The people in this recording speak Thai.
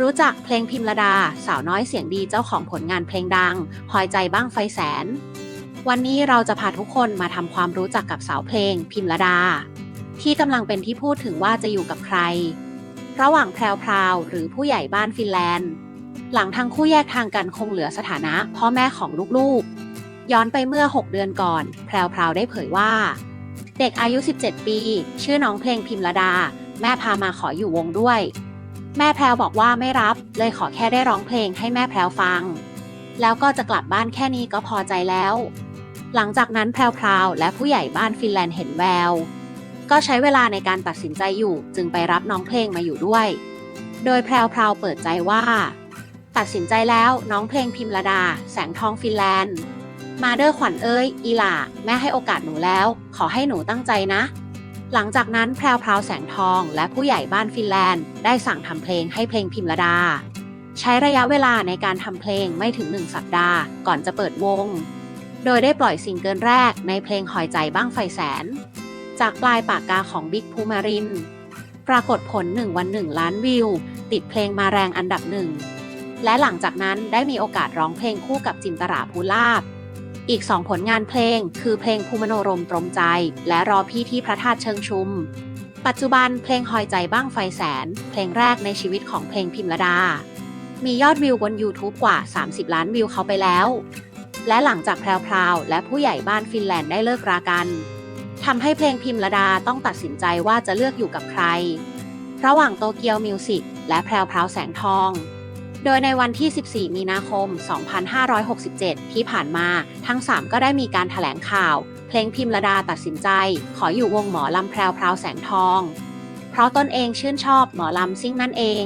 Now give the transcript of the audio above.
รู้จักเพลงพิมระดา สาวน้อยเสียงดีเจ้าของผลงานเพลงดังพลอยใจบ้างไฟแสน วันนี้เราจะพาทุกคนมาทำความรู้จักกับสาวเพลงพิมระดา ที่กำลังเป็นที่พูดถึงว่าจะอยู่กับใคร ระหว่างแพรวพราวหรือผู้ใหญ่บ้านฟินแลนด์ หลังทั้งคู่แยกทางกันคงเหลือสถานะพ่อแม่ของลูกๆ ย้อนไปเมื่อ 6 เดือนก่อน แพรวพราวได้เผยว่า เด็กอายุ 17 ปี ชื่อน้องเพลงพิมระดา แม่พามาขออยู่วงด้วย แม่แพรวบอกว่าไม่รับ เลยขอแค่ได้ร้องเพลงให้แม่แพรวฟัง แล้วก็จะกลับบ้านแค่นี้ก็พอใจแล้ว หลังจากนั้นแพรวพราวและผู้ใหญ่บ้านฟินแลนด์เห็นแวว ก็ใช้เวลาในการตัดสินใจอยู่จึงไปรับน้องเพลงมาอยู่ด้วย โดยแพรวพราวเปิดใจว่า ตัดสินใจแล้วน้องเพลงพิมระดา แสงทองฟินแลนด์ มาเดอร์ขวัญเอ้ยอีหล่าแม่ให้โอกาสหนูแล้ว ขอให้หนูตั้งใจนะ หลังจากนั้นแพรวพราวแสงทองและผู้ใหญ่บ้านฟินแลนด์ได้สั่งทำเพลงให้เพลงพิมระดา ใช้ระยะเวลาในการทำเพลงไม่ถึงหนึ่งสัปดาห์ก่อนจะเปิดวง โดยได้ปล่อยซิงเกิลแรกในเพลงหอยใจบ้างไฟแสน จากปลายปากกาของบิ๊กภูมาริน ปรากฏผล1วัน1ล้านวิว ติดเพลงมาแรงอันดับหนึ่งและหลังจากนั้นได้มีโอกาสร้องเพลงคู่กับจินตราภูลาภ อีก 2 ผลงานเพลง คือเพลงภูมโนรมตรมใจ และรอพี่ที่พระธาตุเชิงชุม ปัจจุบันเพลงหอยใจบ้างไฟแสน เพลงแรกในชีวิตของเพลงพิมระดา มียอดวิวบน YouTube กว่า 30 ล้านวิวเขาไปแล้ว และหลังจากแพรวๆและผู้ใหญ่บ้านฟินแลนด์ได้เลิกรากันทำให้เพลงพิมระดาต้องตัดสินใจว่าจะเลือกอยู่กับใคร ระหว่างโตเกียวมิวสิกและแพรวพราวแสงทอง โดยในวันที่ 14 มีนาคม 2567 ที่ผ่านมา ทั้ง 3 ก็ได้มีการถแถลงข่าว เพลงพิมระดาตัดสินใจ ขออยู่วงหมอลำแพรวพราวแสงทอง เพราะตนเองชื่นชอบหมอลำซิ่งนั่นเอง